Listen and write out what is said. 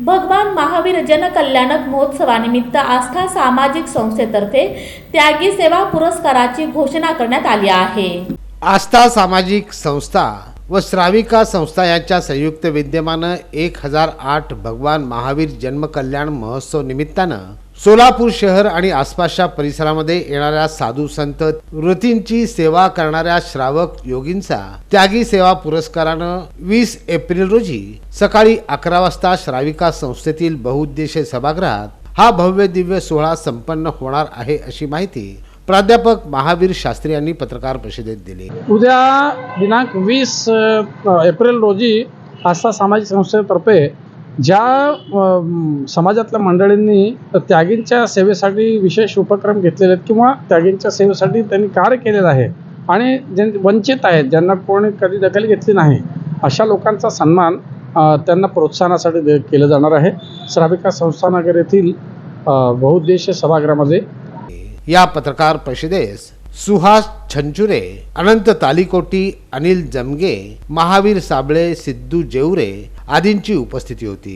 भगवान महावीर जनकल्याणक महोत्सवानिमित्त आस्था सामाजिक संस्थेतर्फे त्यागी सेवा पुरस्काराची घोषणा करण्यात आली आहे. आस्था सामाजिक संस्था व श्राविका संस्था यांच्या संयुक्त विद्यमानं एक हजार आठ भगवान महावीर जन्मकल्याण महोत्सव निमित्तानं सोलापूर शहर आणि आसपासच्या परिसरामध्ये येणाऱ्या साधू संत वृत्तींची सेवा करणाऱ्या श्रावक योगींचा त्यागी सेवा पुरस्कारानं वीस एप्रिल रोजी सकाळी अकरा वाजता श्राविका संस्थेतील बहुउद्देशीय सभागृहात हा भव्य दिव्य सोहळा संपन्न होणार आहे अशी माहिती प्राध्यापक महावीर शास्त्री यांनी पत्रकार परिषदेत दिली. उद्या दिनांक वीस एप्रिल रोजी आस्था सामाजिक संस्थेतर्फे ज्या समाजातल्या मंडळींनी त्यागींच्या सेवेसाठी विशेष उपक्रम घेतलेले आहेत किंवा त्यागींच्या सेवेसाठी त्यांनी कार्य केलेलं आहे आणि जे वंचित आहेत ज्यांना कोणी कधी दखल घेतली नाही अशा लोकांचा सन्मान त्यांना प्रोत्साहनासाठी दे केलं जाणार आहे. श्राविका संस्थानगर येथील अ, बहुउद्देशीय सभागृहामध्ये या पत्रकार परिषदेस सुहास छंचुरे अनंत तालिकोटी अनिल जमगे महावीर साबळे सिद्धू जेवरे आदींची उपस्थिती होती.